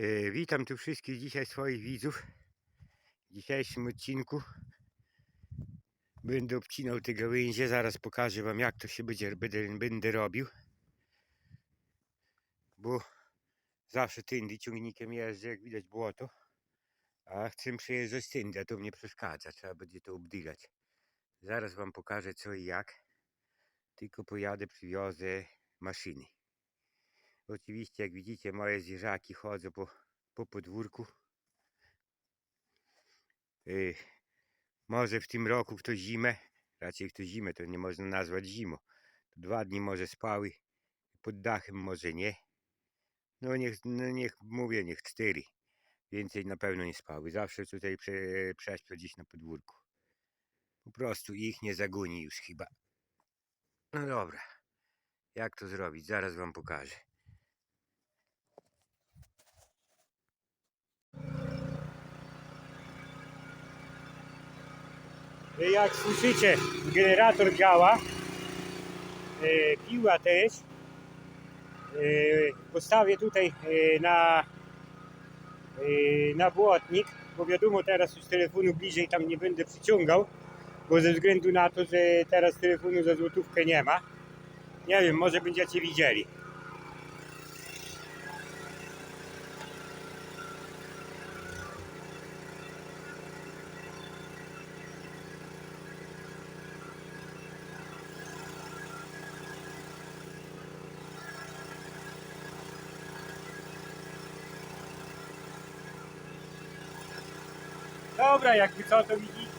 E, Witam tu wszystkich dzisiaj swoich widzów. W dzisiejszym odcinku będę obcinał te gałęzie. Zaraz pokażę wam jak to się będzie, będę, będę robił. Bo zawsze tędy ciągnikiem jeżdżę, jak widać błoto. A chcę przejeżdżać tędy, a to mnie przeszkadza. Trzeba będzie to obdygać. Zaraz wam pokażę co i jak. Tylko pojadę, przywiozę maszyny. Oczywiście, jak widzicie, moje zwierzaki chodzą po, po podwórku. Yy, może w tym roku ktoś zimę, raczej ktoś zimę to nie można nazwać zimą. Dwa dni może spały, pod dachem może nie. No niech, no niech mówię, niech cztery. Więcej na pewno nie spały. Zawsze tutaj prze, prześpią gdzieś na podwórku. Po prostu ich nie zagoni już chyba. No dobra. Jak to zrobić? Zaraz wam pokażę. Jak słyszycie, generator działa. E, Piła też. E, Postawię tutaj e, na, na błotnik, bo wiadomo teraz już telefonu bliżej tam nie będę przyciągał, bo ze względu na to, że teraz telefonu za złotówkę nie ma. Nie wiem, może będziecie widzieli. Dobra, jakby co to widzicie.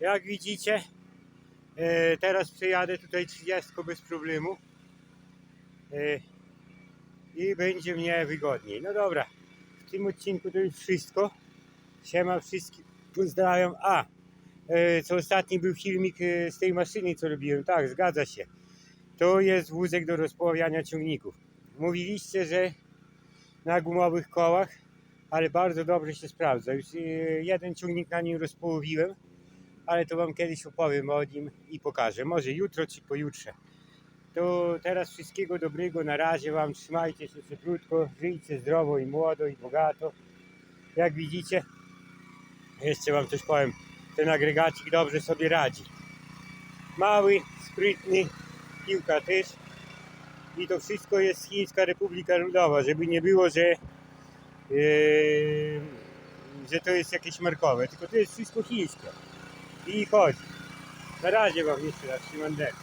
Jak widzicie, e, teraz przejadę tutaj 30 bez problemu e, i będzie mnie wygodniej. No dobra, w tym odcinku to już wszystko. Siema wszystkim, pozdrawiam. A, e, co ostatni był filmik z tej maszyny, co robiłem. Tak, zgadza się. To jest wózek do rozpoławiania ciągników. Mówiliście, że na gumowych kołach, ale bardzo dobrze się sprawdza. Już jeden ciągnik na nim rozpołowiłem, ale to Wam kiedyś opowiem o nim i pokażę. Może jutro czy pojutrze. To teraz wszystkiego dobrego. Na razie Wam trzymajcie się cieplutko, żyjcie zdrowo i młodo i bogato. Jak widzicie, jeszcze Wam coś powiem, ten agregacik dobrze sobie radzi. Mały, sprytny, piłka też. I to wszystko jest Chińska Republika Ludowa, żeby nie było, że, yy, że to jest jakieś markowe, tylko to jest wszystko chińskie. I chodzi. Na razie Wam jeszcze raz, Szymon Dek.